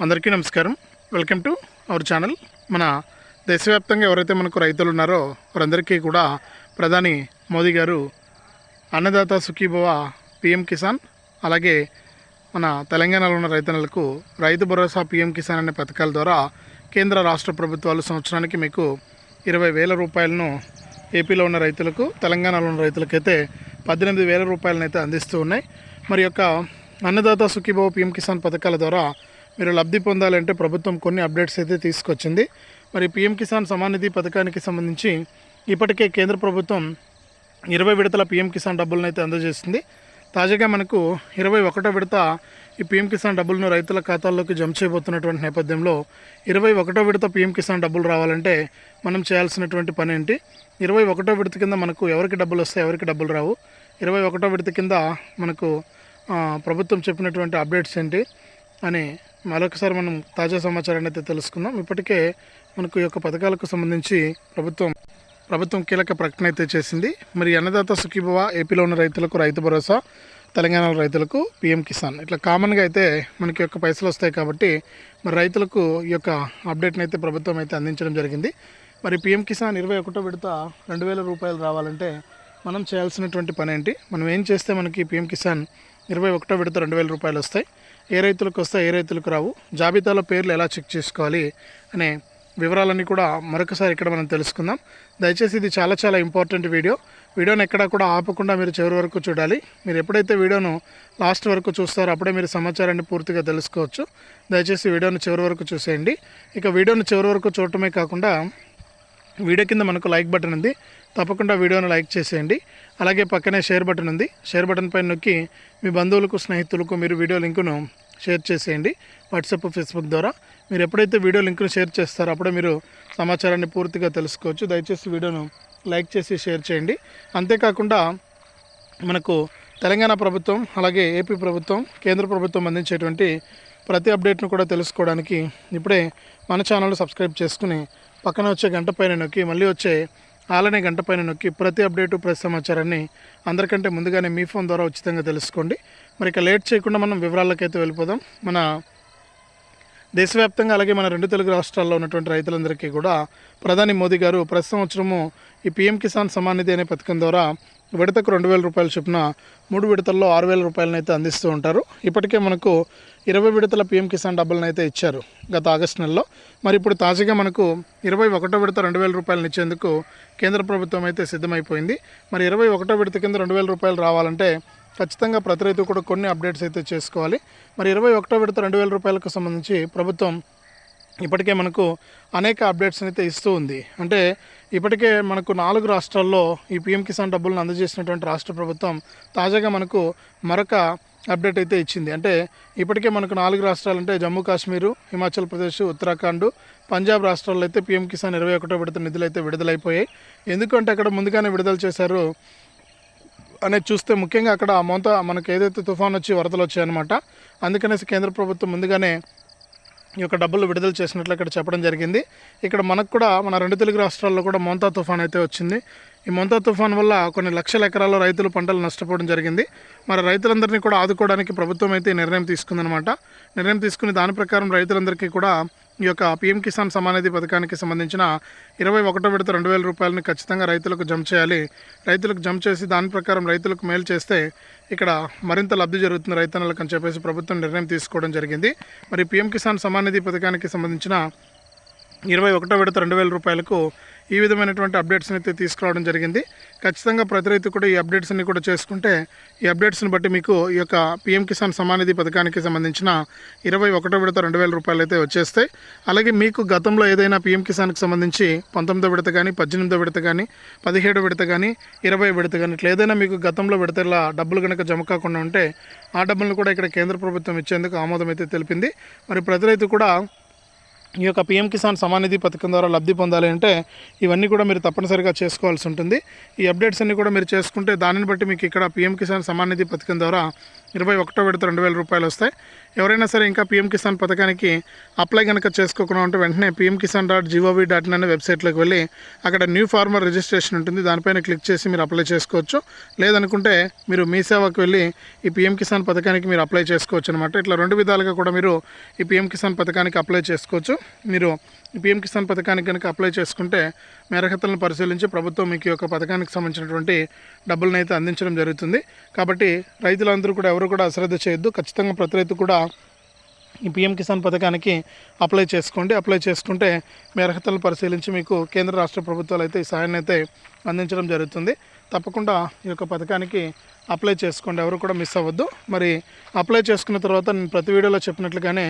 అందరికీ నమస్కారం. Welcome to our channel. మన దేశవ్యాప్తంగా ఎవరైతే మనకు రైతులు ఉన్నారో వారందరికీ కూడా ప్రధాని మోదీ గారు అన్నదాత సుఖీభవ పిఎం కిసాన్ అలాగే మన తెలంగాణలో ఉన్న రైతన్నలకు రైతు భరోసా పిఎం కిసాన్ అనే పథకాల ద్వారా కేంద్ర రాష్ట్ర ప్రభుత్వాలు సంవత్సరానికి మీకు ఇరవై వేల రూపాయలను ఏపీలో ఉన్న రైతులకు తెలంగాణలో ఉన్న రైతులకైతే పద్దెనిమిది వేల రూపాయలను అయితే అందిస్తూ ఉన్నాయి. మరి యొక్క అన్నదాత సుఖీభవ పిఎం కిసాన్ పథకాల ద్వారా మీరు లబ్ధి పొందాలంటే ప్రభుత్వం కొన్ని అప్డేట్స్ అయితే తీసుకొచ్చింది. మరి పిఎం కిసాన్ సమాన్ నిధి పథకానికి సంబంధించి ఇప్పటికే కేంద్ర ప్రభుత్వం ఇరవై విడతల పిఎం కిసాన్ డబ్బులను అయితే అందజేసింది. తాజాగా మనకు ఇరవై ఒకటో విడత ఈ పిఎం కిసాన్ డబ్బులను రైతుల ఖాతాల్లోకి జమ చేయబోతున్నటువంటి నేపథ్యంలో ఇరవై ఒకటో విడత పిఎం కిసాన్ డబ్బులు రావాలంటే మనం చేయాల్సినటువంటి పని ఏంటి? ఇరవై ఒకటో విడత కింద మనకు ఎవరికి డబ్బులు వస్తాయి ఎవరికి డబ్బులు రావు? ఇరవై ఒకటో విడత కింద మనకు ప్రభుత్వం చెప్పినటువంటి అప్డేట్స్ ఏంటి? అని మరొకసారి మనం తాజా సమాచారాన్ని అయితే తెలుసుకుందాం. ఇప్పటికే మనకు ఈ యొక్క పథకాలకు సంబంధించి ప్రభుత్వం ప్రభుత్వం కీలక ప్రకటన అయితే చేసింది. మరి అన్నదాత సుఖీభవ ఏపీలో ఉన్న రైతులకు రైతు భరోసా తెలంగాణలో రైతులకు పిఎం కిసాన్. ఇట్లా కామన్గా అయితే మనకి యొక్క పైసలు వస్తాయి కాబట్టి మరి రైతులకు ఈ యొక్క అప్డేట్ని అయితే ప్రభుత్వం అయితే అందించడం జరిగింది. మరి పిఎం కిసాన్ ఇరవై ఒకటో విడత రెండు వేల రూపాయలు రావాలంటే మనం చేయాల్సినటువంటి పని ఏంటి మనం ఏం చేస్తే మనకి పిఎం కిసాన్ ఇరవై ఒకటో విడత రెండు వేల రూపాయలు వస్తాయి? ఏ రైతులకు వస్తే ఏ రైతులకు రావు. జాబితాలో పేర్లు ఎలా చెక్ చేసుకోవాలి అనే వివరాలన్నీ కూడా మరొకసారి ఇక్కడ మనం తెలుసుకుందాం. దయచేసి ఇది చాలా చాలా ఇంపార్టెంట్ వీడియో. వీడియోని ఎక్కడా కూడా ఆపకుండా మీరు చివరి వరకు చూడాలి. మీరు ఎప్పుడైతే వీడియోను లాస్ట్ వరకు చూస్తారో అప్పుడే మీరు సమాచారాన్ని పూర్తిగా తెలుసుకోవచ్చు. దయచేసి వీడియోను చివరి వరకు చూసేయండి. ఇక వీడియోను చివరి వరకు చూడటమే కాకుండా వీడియో కింద మనకు లైక్ బటన్ ఉంది. తప్పకుండా వీడియోను లైక్ చేసేయండి. అలాగే పక్కనే షేర్ బటన్ ఉంది. షేర్ బటన్ పైన నొక్కి మీ బంధువులకు స్నేహితులకు మీరు వీడియో లింకును షేర్ చేసేయండి. వాట్సాప్ ఫేస్బుక్ ద్వారా. మీరు ఎప్పుడైతే వీడియో లింకును షేర్ చేస్తారో అప్పుడే మీరు సమాచారాన్ని పూర్తిగా తెలుసుకోవచ్చు. దయచేసి వీడియోను లైక్ చేసి షేర్ చేయండి. అంతేకాకుండా మనకు తెలంగాణ ప్రభుత్వం అలాగే ఏపీ ప్రభుత్వం కేంద్ర ప్రభుత్వం అందించేటువంటి ప్రతి అప్డేట్ను కూడా తెలుసుకోవడానికి ఇప్పుడే మన ఛానల్ సబ్స్క్రైబ్ చేసుకుని పక్కన వచ్చే గంట పైన నొక్కి మళ్ళీ వచ్చే అలానే గంట పైన నొక్కి ప్రతి అప్డేటు ప్రతి సమాచారాన్ని అందరికంటే ముందుగానే మీ ఫోన్ ద్వారా ఉచితంగా తెలుసుకోండి. మరి ఇక లేట్ చేయకుండా మనం వివరాలకైతే వెళ్ళిపోదాం. మన దేశవ్యాప్తంగా అలాగే మన రెండు తెలుగు రాష్ట్రాల్లో ఉన్నటువంటి రైతులందరికీ కూడా ప్రధాని మోదీ గారు ప్రతి సంవత్సరము ఈ పీఎం కిసాన్ సమాన్ నిధి అనే పథకం ద్వారా విడతకు రెండు వేల రూపాయల చొప్పున మూడు విడతల్లో ఆరు వేల రూపాయలను అయితే అందిస్తూ ఉంటారు. ఇప్పటికే మనకు ఇరవై విడతల పీఎం కిసాన్ డబ్బులను అయితే ఇచ్చారు గత ఆగస్టు నెలలో. మరి ఇప్పుడు తాజాగా మనకు ఇరవై ఒకటో విడత రెండు వేల రూపాయలను ఇచ్చేందుకు కేంద్ర ప్రభుత్వం అయితే సిద్ధమైపోయింది. మరి ఇరవై ఒకటో విడత కింద రెండు వేల రూపాయలు రావాలంటే ఖచ్చితంగా ప్రతి రైతు కూడా కొన్ని అప్డేట్స్ అయితే చేసుకోవాలి. మరి ఇరవై ఒకటో విడత రెండు వేల రూపాయలకు సంబంధించి ప్రభుత్వం ఇప్పటికే మనకు అనేక అప్డేట్స్ అయితే ఇస్తూ ఉంది. అంటే ఇప్పటికే మనకు నాలుగు రాష్ట్రాల్లో ఈ పిఎం కిసాన్ డబ్బులను అందజేసినటువంటి రాష్ట్ర ప్రభుత్వం తాజాగా మనకు మరొక అప్డేట్ అయితే ఇచ్చింది. అంటే ఇప్పటికే మనకు నాలుగు రాష్ట్రాలు అంటే జమ్మూ కాశ్మీరు హిమాచల్ ప్రదేశ్ ఉత్తరాఖండ్ పంజాబ్ రాష్ట్రాల్లో అయితే పిఎం కిసాన్ ఇరవై ఒకటో విడత నిధులు అయితే విడుదలైపోయాయి. ఎందుకంటే అక్కడ ముందుగానే విడుదల చేశారు అనేది చూస్తే ముఖ్యంగా అక్కడ మొంత మనకు ఏదైతే తుఫాన్ వచ్చి వరదలు వచ్చాయన్నమాట అందుకనేసి కేంద్ర ప్రభుత్వం ముందుగానే ఈ యొక్క డబ్బులు విడుదల చేసినట్లు ఇక్కడ చెప్పడం జరిగింది. ఇక్కడ మనకు కూడా మన రెండు తెలుగు రాష్ట్రాల్లో కూడా మోంతా తుఫాన్ అయితే వచ్చింది. ఈ మోంతా తుఫాన్ వల్ల కొన్ని లక్షల ఎకరాల్లో రైతులు పంటలు నష్టపోవడం జరిగింది. మరి రైతులందరినీ కూడా ఆదుకోవడానికి ప్రభుత్వం అయితే నిర్ణయం తీసుకుందనమాట నిర్ణయం తీసుకుని దాని ప్రకారం రైతులందరికీ కూడా ఈ యొక్క పిఎం కిసాన్ సమానిధి పథకానికి సంబంధించిన ఇరవై ఒకటో విడత రెండు వేల రూపాయలని ఖచ్చితంగా రైతులకు జమ చేయాలి. రైతులకు జమ చేసి దాని ప్రకారం రైతులకు మేలు చేస్తే ఇక్కడ మరింత లబ్ధి జరుగుతుంది రైతన్నలకు అని చెప్పేసి ప్రభుత్వం నిర్ణయం తీసుకోవడం జరిగింది. మరి పిఎం కిసాన్ సమానిధి పథకానికి సంబంధించిన ఇరవై ఒకటో విడత రెండు వేల రూపాయలకు ఈ విధమైనటువంటి అప్డేట్స్ని అయితే తీసుకురావడం జరిగింది. ఖచ్చితంగా ప్రతి రైతు కూడా ఈ అప్డేట్స్ని కూడా చేసుకుంటే ఈ అప్డేట్స్ని బట్టి మీకు ఈ యొక్క పిఎం కిసాన్ సమానిధి పథకానికి సంబంధించిన ఇరవై ఒకటో విడత రెండు వేల రూపాయలు అయితే వచ్చేస్తాయి. అలాగే మీకు గతంలో ఏదైనా పిఎం కిసాన్కి సంబంధించి పంతొమ్మిదో విడత కానీ పద్దెనిమిదో విడత కానీ పదిహేడో విడత కానీ ఇరవై విడత కానీ ఇట్లా ఏదైనా మీకు గతంలో విడతల డబ్బులు కనుక జమ కాకుండా ఉంటే ఆ డబ్బులను కూడా ఇక్కడ కేంద్ర ప్రభుత్వం ఇచ్చేందుకు ఆమోదం అయితే తెలిపింది. మరి ప్రతి రైతు కూడా ఈ యొక్క పిఎం కిసాన్ సమానిధి పథకం ద్వారా లబ్ధి పొందాలి అంటే ఇవన్నీ కూడా మీరు తప్పనిసరిగా చేసుకోవాల్సి ఉంటుంది. ఈ అప్డేట్స్ అన్నీ కూడా మీరు చేసుకుంటే దానిని బట్టి మీకు ఇక్కడ పిఎం కిసాన్ సమానిధి పథకం ద్వారా ఇరవై ఒకటో విడత రెండు వేల రూపాయలు వస్తాయి. ఎవరైనా సరే ఇంకా పీఎం కిసాన్ పథకానికి అప్లై కనుక చేసుకోకుండా ఉంటే వెంటనే PM Kisan dot gov dot in అనే వెబ్సైట్లోకి వెళ్ళి అక్కడ న్యూ ఫార్మర్ రిజిస్ట్రేషన్ ఉంటుంది. దానిపైన క్లిక్ చేసి మీరు అప్లై చేసుకోవచ్చు. లేదనుకుంటే మీరు మీ సేవకు వెళ్ళి ఈ పీఎం కిసాన్ పథకానికి మీరు అప్లై చేసుకోవచ్చు అనమాట ఇట్లా రెండు విధాలుగా కూడా మీరు ఈ పీఎం కిసాన్ పథకానికి అప్లై చేసుకోవచ్చు. మీరు ఈ పీఎం కిసాన్ పథకానికి కనుక అప్లై చేసుకుంటే మీ అర్హతలను పరిశీలించి ప్రభుత్వం మీకు యొక్క పథకానికి సంబంధించినటువంటి డబ్బులను అయితే అందించడం జరుగుతుంది. కాబట్టి రైతులందరూ కూడా ఎవరు కూడా అశ్రద్ధ చేయొద్దు. ఖచ్చితంగా ప్రతి రైతు కూడా ఈ పీఎం కిసాన్ పథకానికి అప్లై చేసుకోండి. అప్లై చేసుకుంటే మీ అర్హతలను పరిశీలించి మీకు కేంద్ర రాష్ట్ర ప్రభుత్వాలు అయితే ఈ సహాయాన్ని అయితే అందించడం జరుగుతుంది. తప్పకుండా ఈ యొక్క పథకానికి అప్లై చేసుకోండి. ఎవరు కూడా మిస్ అవ్వద్దు. మరి అప్లై చేసుకున్న తర్వాత నేను ప్రతి వీడియోలో చెప్పినట్లుగానే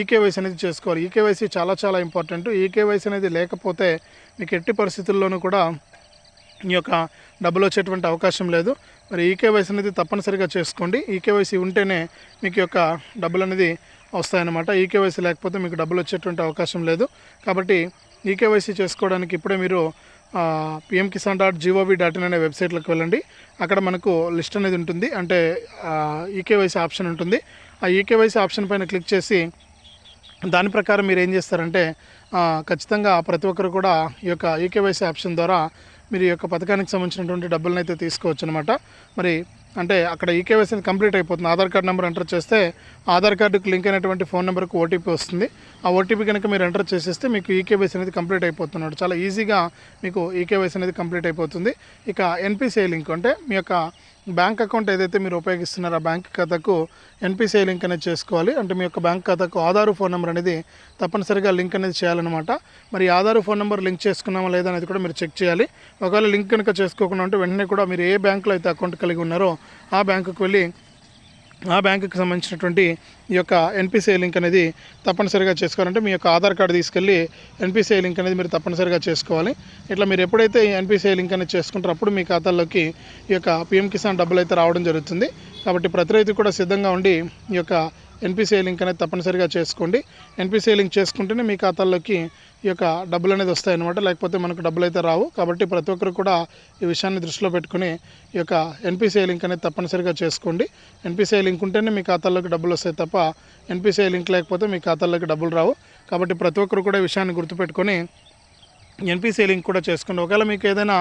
ఈకేవైసీ అనేది చేసుకోవాలి. ఈకేవైసీ చాలా చాలా ఇంపార్టెంట్. ఈకేవైసీ అనేది లేకపోతే మీకు ఎట్టి పరిస్థితుల్లోనూ కూడా ఈ యొక్క డబ్బులు వచ్చేటువంటి అవకాశం లేదు. మరి ఈకేవైసీ అనేది తప్పనిసరిగా చేసుకోండి. ఈకేవైసీ ఉంటేనే మీకు యొక్క డబ్బులు అనేది వస్తాయన్నమాట. ఈకేవైసీ లేకపోతే మీకు డబ్బులు వచ్చేటువంటి అవకాశం లేదు. కాబట్టి ఈకేవైసీ చేసుకోవడానికి ఇప్పుడే మీరు PM Kisan dot gov dot in అనే వెబ్సైట్లోకి వెళ్ళండి. అక్కడ మనకు లిస్ట్ అనేది ఉంటుంది. అంటే ఈకేవైసీ ఆప్షన్ ఉంటుంది. ఆ ఈకేవైసీ ఆప్షన్ పైన క్లిక్ చేసి దాని ప్రకారం మీరు ఏం చేస్తారంటే ఖచ్చితంగా ప్రతి ఒక్కరు కూడా ఈ యొక్క ఈకేవైసీ ఆప్షన్ ద్వారా మీరు ఈ యొక్క పథకానికి సంబంధించినటువంటి డబ్బులను అయితే తీసుకోవచ్చు అనమాట మరి అంటే అక్కడ ఈకేవైసీ కంప్లీట్ అయిపోతుంది. ఆధార్ కార్డ్ నెంబర్ ఎంటర్ చేస్తే ఆధార్ కార్డుకు లింక్ అయినటువంటి ఫోన్ నెంబర్కి ఓటీపీ వస్తుంది. ఆ ఓటీపీ కనుక మీరు ఎంటర్ చేసేస్తే మీకు ఈకేవైసీ అనేది కంప్లీట్ అయిపోతున్నాడు. చాలా ఈజీగా మీకు ఈకేవైసీ అనేది కంప్లీట్ అయిపోతుంది. ఇక ఎన్పిసిఐ లింక్ అంటే మీ యొక్క బ్యాంక్ అకౌంట్ ఏదైతే మీరు ఉపయోగిస్తున్నారో ఆ బ్యాంక్ ఖాతాకు ఎన్పిసిఐ లింక్ అనేది చేసుకోవాలి. అంటే మీ యొక్క బ్యాంక్ ఖాతాకు ఆధార్ ఫోన్ నెంబర్ అనేది తప్పనిసరిగా లింక్ అనేది చేయాలన్నమాట. మరి ఆధార్ ఫోన్ నెంబర్ లింక్ చేసుకున్నామా లేదా అనేది కూడా మీరు చెక్ చేయాలి. ఒకవేళ లింక్ కనుక చేసుకోకుండా ఉంటే వెంటనే కూడా మీరు ఏ బ్యాంకులో అయితే అకౌంట్ కలిగి ఉన్నారో ఆ బ్యాంకుకు వెళ్ళి ఆ బ్యాంకుకి సంబంధించినటువంటి ఈ యొక్క ఎన్పిసిఐ లింక్ అనేది తప్పనిసరిగా చేసుకోవాలంటే మీ యొక్క ఆధార్ కార్డు తీసుకెళ్ళి ఎన్పిసిఐ లింక్ అనేది మీరు తప్పనిసరిగా చేసుకోవాలి. ఇట్లా మీరు ఎప్పుడైతే ఎన్పిసిఐ లింక్ అనేది చేసుకుంటారో అప్పుడు మీ ఖాతాల్లోకి ఈ యొక్క పిఎం కిసాన్ డబ్బులు అయితే రావడం జరుగుతుంది. కాబట్టి ప్రతి రైతు కూడా సిద్ధంగా ఉండి ఈ యొక్క ఎన్పిసిఐ లింక్ అనేది తప్పనిసరిగా చేసుకోండి. ఎన్పిసిఐ లింక్ చేసుకుంటేనే మీ ఖాతాల్లోకి ఈ యొక్క డబ్బులు అనేది వస్తాయన్నమాట. లేకపోతే మనకు డబ్బులు అయితే రావు. కాబట్టి ప్రతి ఒక్కరు కూడా ఈ విషయాన్ని దృష్టిలో పెట్టుకుని ఈ యొక్క ఎన్పిసిఐ లింక్ అనేది తప్పనిసరిగా చేసుకోండి. ఎన్పిసిఐ లింక్ ఉంటేనే మీ ఖాతాల్లోకి డబ్బులు వస్తాయి తప్ప ఎన్పిసిఐ లింక్ లేకపోతే మీ ఖాతాల్లోకి డబ్బులు రావు. కాబట్టి ప్రతి ఒక్కరు కూడా ఈ విషయాన్ని గుర్తుపెట్టుకొని ఎన్పిసిఐ లింక్ కూడా చేసుకోండి. ఒకవేళ మీకు ఏదైనా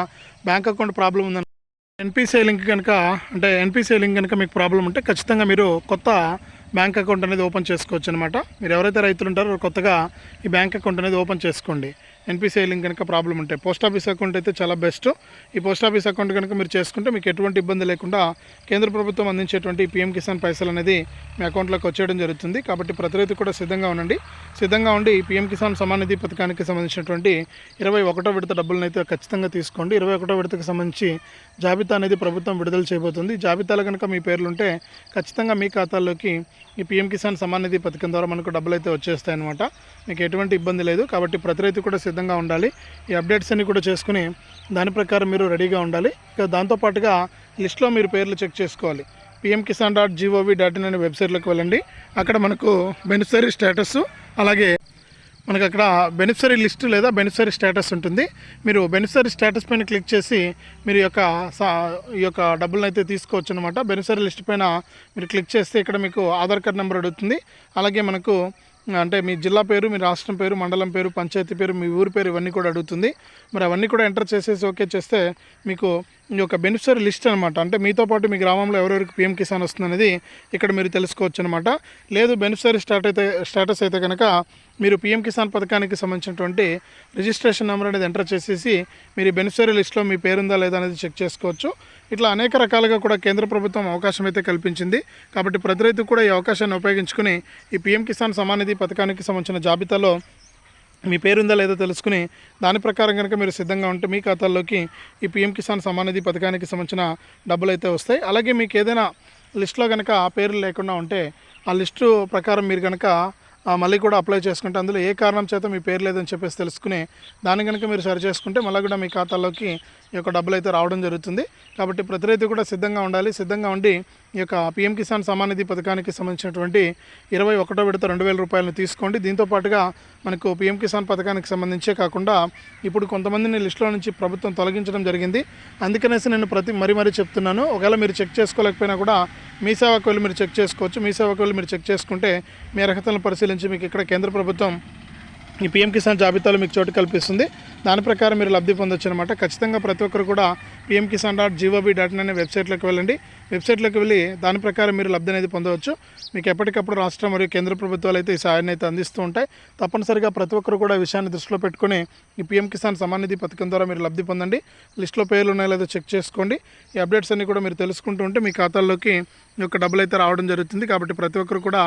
బ్యాంక్ అకౌంట్ ప్రాబ్లం ఉందని ఎన్పిసిఐ లింక్ కనుక అంటే ఎన్పిసిఐ లింక్ కనుక మీకు ప్రాబ్లం ఉంటే ఖచ్చితంగా మీరు కొత్త బ్యాంక్ అకౌంట్ అనేది ఓపెన్ చేసుకోవచ్చు అనమాట మీరు ఎవరైతే రైతులు ఉంటారో కొత్తగా ఈ బ్యాంక్ అకౌంట్ అనేది ఓపెన్ చేసుకోండి. ఎన్పిసిఐ లింక్ కనుక ప్రాబ్లం ఉంటే. పోస్ట్ ఆఫీస్ అకౌంట్ అయితే చాలా బెస్ట్. ఈ పోస్ట్ ఆఫీస్ అకౌంట్ కనుక మీరు చేసుకుంటే మీకు ఎటువంటి ఇబ్బంది లేకుండా కేంద్ర ప్రభుత్వం అందించేటువంటి పిఎం కిసాన్ పైసలు అనేది మీ అకౌంట్లోకి వచ్చేయడం జరుగుతుంది. కాబట్టి ప్రతి రైతు కూడా సిద్ధంగా ఉండండి. సిద్ధంగా ఉండి పిఎం కిసాన్ సమాన్ నిధి పథకానికి సంబంధించినటువంటి ఇరవై ఒకటో విడత డబ్బులను అయితే ఖచ్చితంగా తీసుకోండి. ఇరవై ఒకటో విడతకు సంబంధించి జాబితా అనేది ప్రభుత్వం విడుదల చేయబోతుంది. జాబితాలో కనుక మీ పేర్లు ఉంటే ఖచ్చితంగా మీ ఖాతాల్లోకి ఈ పిఎం కిసాన్ సమాన్ నిధి పథకం ద్వారా మనకు డబ్బులు అయితే వచ్చేస్తాయి అనమాట మీకు ఎటువంటి ఇబ్బంది లేదు. కాబట్టి ప్రతి రైతు కూడా సిద్ధంగా సిద్ధంగా ఉండాలి. ఈ అప్డేట్స్ అన్నీ కూడా చేసుకుని దాని ప్రకారం మీరు రెడీగా ఉండాలి. ఇక దాంతోపాటుగా లిస్ట్లో మీరు పేర్లు చెక్ చేసుకోవాలి. PM Kisan dot gov dot in అనే వెబ్సైట్లోకి వెళ్ళండి. అక్కడ మనకు బెనిఫిషరీ స్టేటస్ అలాగే మనకు అక్కడ బెనిఫిషరీ లిస్ట్ లేదా బెనిఫిషరీ స్టేటస్ ఉంటుంది. మీరు బెనిఫిషరీ స్టేటస్ పైన క్లిక్ చేసి మీరు యొక్క సా- ఈ యొక్క డబ్బులను అయితే తీసుకోవచ్చు అనమాట బెనిఫిషరీ లిస్ట్ పైన మీరు క్లిక్ చేస్తే ఇక్కడ మీకు ఆధార్ కార్డ్ నెంబర్ అడుగుతుంది. అలాగే మనకు అంటే మీ జిల్లా పేరు మీ రాష్ట్రం పేరు మండలం పేరు పంచాయతీ పేరు మీ ఊరి పేరు ఇవన్నీ కూడా అడుగుతుంది. మరి అవన్నీ కూడా ఎంటర్ చేసేసి ఓకే చేస్తే మీకు ఈ యొక్క బెనిఫిషరీ లిస్ట్ అనమాట అంటే మీతో పాటు మీ గ్రామంలో ఎవరెవరికి పిఎం కిసాన్ వస్తుందనేది ఇక్కడ మీరు తెలుసుకోవచ్చు అనమాట లేదు బెనిఫిషరీ స్టార్ట్ అయితే స్టేటస్ అయితే కనుక మీరు పిఎం కిసాన్ పథకానికి సంబంధించినటువంటి రిజిస్ట్రేషన్ నెంబర్ అనేది ఎంటర్ చేసేసి మీరు బెనిఫిషరీ లిస్ట్లో మీ పేరుందా లేదా అనేది చెక్ చేసుకోవచ్చు. ఇట్లా అనేక రకాలుగా కూడా కేంద్ర ప్రభుత్వం అవకాశం అయితే కల్పించింది. కాబట్టి ప్రతి రైతు కూడా ఈ అవకాశాన్ని ఉపయోగించుకుని ఈ పిఎం కిసాన్ సమానిధి పథకానికి సంబంధించిన జాబితాలో మీ పేరుందా లేదో తెలుసుకుని దాని ప్రకారం కనుక మీరు సిద్ధంగా ఉంటే మీ ఖాతాల్లోకి ఈ పిఎం కిసాన్ సమానిధి పథకానికి సంబంధించిన డబ్బులు అయితే వస్తాయి. అలాగే మీకు ఏదైనా లిస్ట్లో కనుక ఆ పేర్లు లేకుండా ఉంటే ఆ లిస్టు ప్రకారం మీరు కనుక మళ్ళీ కూడా అప్లై చేసుకుంటే అందులో ఏ కారణం చేత మీ పేరు లేదని చెప్పేసి తెలుసుకుని దాన్ని కనుక మీరు సరి చేసుకుంటే మళ్ళీ కూడా మీ ఖాతాలోకి ఈ యొక్క డబ్బులు అయితే రావడం జరుగుతుంది. కాబట్టి ప్రతి రైతు కూడా సిద్ధంగా ఉండాలి. సిద్ధంగా ఉండి ఈ యొక్క పిఎం కిసాన్ సమాన్ నిధి పథకానికి సంబంధించినటువంటి ఇరవై ఒకటో విడత రెండు వేల రూపాయలను తీసుకోండి. దీంతో పాటుగా మనకు పిఎం కిసాన్ పథకానికి సంబంధించే కాకుండా ఇప్పుడు కొంతమందిని లిస్టులో నుంచి ప్రభుత్వం తొలగించడం జరిగింది. అందుకనేసి నేను ప్రతి మరీ మరీ చెప్తున్నాను. ఒకవేళ మీరు చెక్ చేసుకోలేకపోయినా కూడా మీ సేవకు వెళ్ళి మీరు చెక్ చేసుకోవచ్చు. మీ సేవకు వెళ్ళి మీరు చెక్ చేసుకుంటే మీ అర్హతలను పరిశీలించి మీకు ఇక్కడ కేంద్ర ప్రభుత్వం ఈ పిఎం కిసాన్ జాబితాలో మీకు చోటు కల్పిస్తుంది. దాని ప్రకారం మీరు లబ్ధి పొందొచ్చు అనమాట ఖచ్చితంగా ప్రతి ఒక్కరు కూడా PM Kisan dot GOB dot in అనే వెబ్సైట్లోకి వెళ్ళండి. వెబ్సైట్లోకి వెళ్ళి దాని ప్రకారం మీరు లబ్ధి అనేది పొందవచ్చు. మీకు ఎప్పటికప్పుడు రాష్ట్ర మరియు కేంద్ర ప్రభుత్వాలు అయితే ఈ సాయాన్ని అయితే అందిస్తూ ఉంటాయి. తప్పనిసరిగా ప్రతి ఒక్కరు కూడా విషయాన్ని దృష్టిలో పెట్టుకుని ఈ పిఎం కిసాన్ సమాన్ నిధి పథకం ద్వారా మీరు లబ్ధి పొందండి. లిస్ట్లో పేర్లు ఉన్నాయో లేదో చెక్ చేసుకోండి. ఈ అప్డేట్స్ అన్ని కూడా మీరు తెలుసుకుంటూ ఉంటే మీ ఖాతాల్లోకి యొక్క డబ్బులు అయితే రావడం జరుగుతుంది. కాబట్టి ప్రతి ఒక్కరు కూడా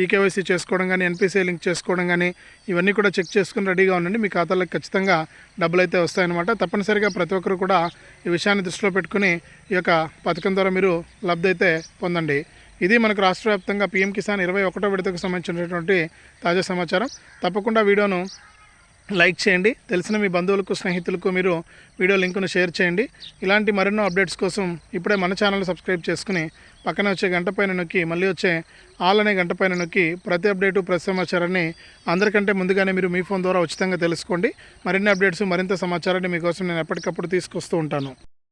ఈ కేవైసీ చేసుకోవడం కానీ ఎన్పిసిఐ లింక్ చేసుకోవడం కానీ ఇవన్నీ కూడా చెక్ చేసుకుని రెడీగా ఉండండి. మీ ఖాతాలోకి ఖచ్చితంగా డబ్బులు అయితే వస్తాయన్నమాట. తప్పనిసరిగా ప్రతి ఒక్కరు కూడా ఈ విషయాన్ని దృష్టిలో పెట్టుకుని ఈ యొక్క పథకం ద్వారా మీరు లబ్ధి అయితే పొందండి. ఇది మనకు రాష్ట్ర వ్యాప్తంగా పీఎం కిసాన్ ఇరవై ఒకటో విడతకు సంబంధించినటువంటి తాజా సమాచారం. తప్పకుండా వీడియోను లైక్ చేయండి. తెలిసిన మీ బంధువులకు స్నేహితులకు మీరు వీడియో లింకును షేర్ చేయండి. ఇలాంటి మరెన్నో అప్డేట్స్ కోసం ఇప్పుడే మన ఛానల్ సబ్స్క్రైబ్ చేసుకుని పక్కన వచ్చే గంట పైన నొక్కి మళ్ళీ వచ్చే ఆల్ అనే గంట పైన నొక్కి ప్రతి అప్డేటు ప్రతి సమాచారాన్ని అందరికంటే ముందుగానే మీరు మీ ఫోన్ ద్వారా ఉచితంగా తెలుసుకోండి. మరిన్ని అప్డేట్స్ మరింత సమాచారాన్ని మీకోసం నేను ఎప్పటికప్పుడు తీసుకొస్తూ ఉంటాను.